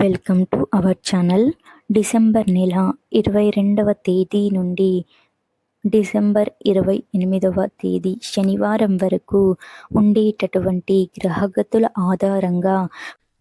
Welcome to our channel December నెల ఇరవై రెండవ తేదీ నుండి డిసెంబర్ ఇరవై ఎనిమిదవ తేదీ శనివారం వరకు ఉండేటటువంటి గ్రహగతుల ఆధారంగా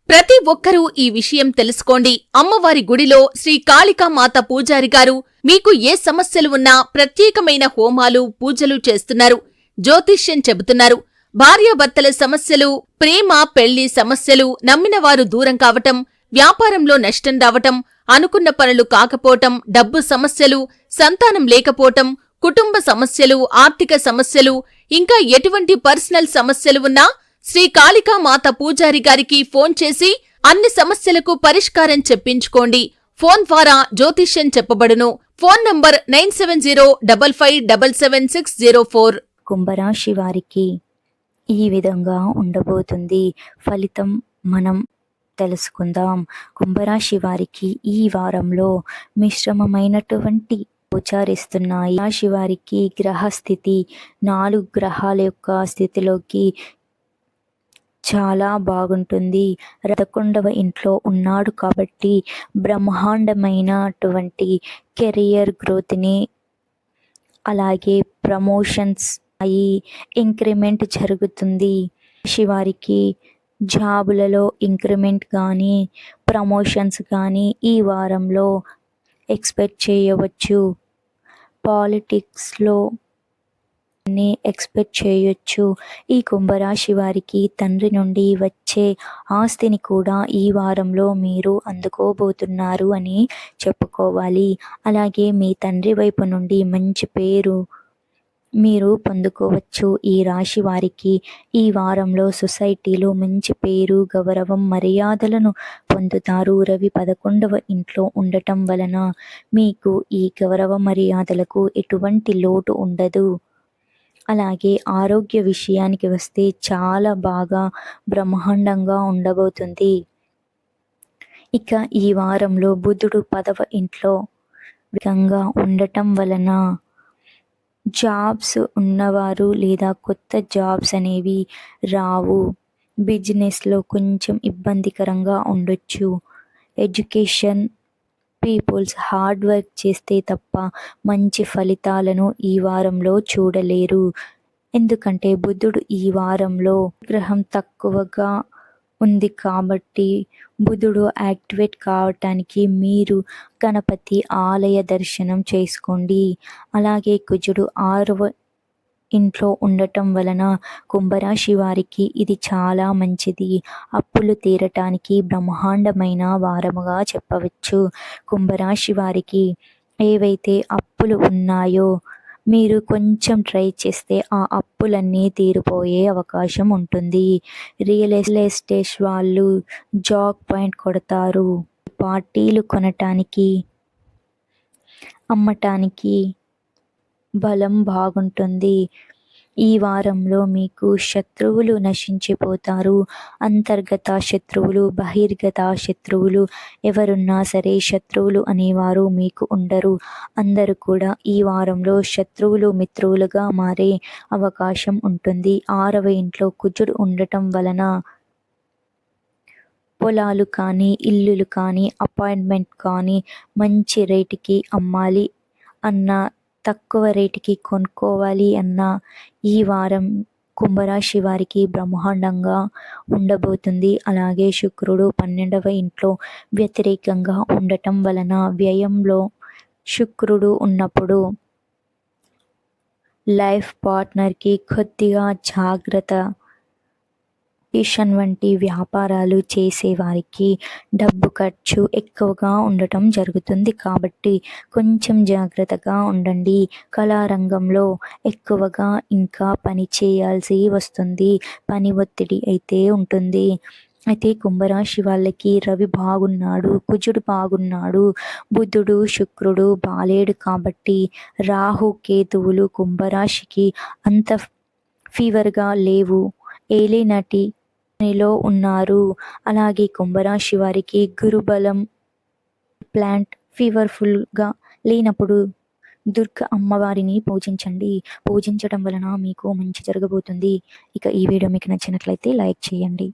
ప్రతి ఒక్కరూ ఈ విషయం తెలుసుకోండి. అమ్మవారి గుడిలో శ్రీ కాళికామాత పూజారి గారు మీకు ఏ సమస్యలు ఉన్నా ప్రత్యేకమైన హోమాలు పూజలు చేస్తున్నారు. జ్యోతిష్యం చెబుతున్నారు. భార్యాభర్తల సమస్యలు ప్రేమ పెళ్ళి సమస్యలు నమ్మినవారు దూరం కావటం వ్యాపారంలో నష్టం రావటం అనుకున్న పనులు కాకపోవటం డబ్బు సమస్యలు సంతానం లేకపోవటం కుటుంబ సమస్యలు ఆర్థిక సమస్యలు ఇంకా ఎటువంటి పర్సనల్ సమస్యలు ఉన్నా శ్రీ కాళికామాత పూజారి గారికి ఫోన్ చేసి అన్ని సమస్యలకు పరిష్కారం చెప్పించుకోండి. ఫోన్ ద్వారా జ్యోతిష్యం చెప్పబడును. Phone number nine seven zero double five double seven six zero four. కుంభరాశి వారికి ఈ విధంగా ఉండబోతుంది. ఫలితం మనం తెలుసుకుందాం. కుంభరాశి వారికి ఈ వారంలో మిశ్రమమైనటువంటి గోచారిస్తున్నాయి. రాశి వారికి గ్రహస్థితి నాలుగు గ్రహాల యొక్క స్థితిలోకి చాలా బాగుంటుంది. రథకొండవ ఇంట్లో ఉన్నాడు కాబట్టి బ్రహ్మాండమైనటువంటి కెరియర్ గ్రోత్ని అలాగే ప్రమోషన్స్ అయి ఇంక్రిమెంట్ జరుగుతుంది. శివారికి జాబులలో ఇంక్రిమెంట్ కానీ ప్రమోషన్స్ కానీ ఈ వారంలో ఎక్స్పెక్ట్ చేయవచ్చు. పాలిటిక్స్లో ని ఎక్స్పెక్ట్ చేయొచ్చు. ఈ కుంభరాశి వారికి తండ్రి నుండి వచ్చే ఆస్తిని కూడా ఈ వారంలో మీరు అందుకోబోతున్నారు అని చెప్పుకోవాలి. అలాగే మీ తండ్రి వైపు నుండి మంచి పేరు మీరు పొందుకోవచ్చు. ఈ రాశి వారికి ఈ వారంలో సొసైటీలో మంచి పేరు గౌరవం మర్యాదలను పొందుతారు. రవి పదకొండవ ఇంట్లో ఉండటం వలన మీకు ఈ గౌరవ మర్యాదలకు ఎటువంటి లోటు ఉండదు. అలాగే ఆరోగ్య విషయానికి వస్తే చాలా బాగా బ్రహ్మాండంగా ఉండబోతుంది. ఇక ఈ వారంలో బుధుడు పదవ ఇంట్లో విధంగా ఉండటం వలన జాబ్స్ ఉన్నవారు లేదా కొత్త జాబ్స్ అనేవి రావు. బిజినెస్లో కొంచెం ఇబ్బందికరంగా ఉండొచ్చు. ఎడ్యుకేషన్ పీపుల్స్ హార్డ్ వర్క్ చేస్తే తప్ప మంచి ఫలితాలను ఈ వారంలో చూడలేరు. ఎందుకంటే బుద్ధుడు ఈ వారంలో గ్రహం తక్కువగా ఉంది కాబట్టి బుధుడు యాక్టివేట్ కావటానికి మీరు గణపతి ఆలయ దర్శనం చేసుకోండి. అలాగే కుజుడు ఆరవ ఇంట్లో ఉండటం వలన కుంభరాశి వారికి ఇది చాలా మంచిది. అప్పులు తీరటానికి బ్రహ్మాండమైన వారముగా చెప్పవచ్చు. కుంభరాశి వారికి ఏవైతే అప్పులు ఉన్నాయో మీరు కొంచెం ట్రై చేస్తే ఆ అప్పులన్నీ తీరిపోయే అవకాశం ఉంటుంది. రియల్ ఎస్టేట్ వాళ్ళు జాక్ పాయింట్ కొడతారు. పార్టీలు కొనటానికి అమ్మటానికి బలం బాగుంటుంది. ఈ వారంలో మీకు శత్రువులు నశించిపోతారు. అంతర్గత శత్రువులు బహిర్గత శత్రువులు ఎవరున్నా సరే శత్రువులు అనేవారు మీకు ఉండరు. అందరూ కూడా ఈ వారంలో శత్రువులు మిత్రువులుగా మారే అవకాశం ఉంటుంది. ఆరవ ఇంట్లో కుజుడు ఉండటం వలన పొలాలు కానీ ఇల్లులు కానీ అపాయింట్మెంట్ కానీ మంచి రేటుకి అమ్మాలి అన్న తక్కువ రేటుకి కొనుక్కోవాలి అన్న ఈ వారం కుంభరాశి వారికి బ్రహ్మాండంగా ఉండబోతుంది. అలాగే శుక్రుడు పన్నెండవ ఇంట్లో వ్యతిరేకంగా ఉండటం వలన వ్యయంలో శుక్రుడు ఉన్నప్పుడు లైఫ్ పార్ట్నర్కి కొద్దిగా జాగ్రత్త ట్యూషన్ వంటి వ్యాపారాలు చేసేవారికి డబ్బు ఖర్చు ఎక్కువగా ఉండటం జరుగుతుంది. కాబట్టి కొంచెం జాగ్రత్తగా ఉండండి. కళారంగంలో ఎక్కువగా ఇంకా పని చేయాల్సి వస్తుంది. పని ఒత్తిడి అయితే ఉంటుంది. అయితే కుంభరాశి వాళ్ళకి రవి బాగున్నాడు కుజుడు బాగున్నాడు బుధుడు శుక్రుడు బాలేడు కాబట్టి రాహు కేతువులు కుంభరాశికి అంత ఫీవర్గా లేవు. ఏలినటి లో ఉన్నారు. అలాగే కుంభరాశి వారికి గురుబలం ప్లాంట్ ఫీవర్ఫుల్గా లేనప్పుడు దుర్గ అమ్మవారిని పూజించండి. పూజించడం వలన మీకు మంచి జరగబోతుంది. ఇక ఈ వీడియో మీకు నచ్చినట్లయితే లైక్ చేయండి.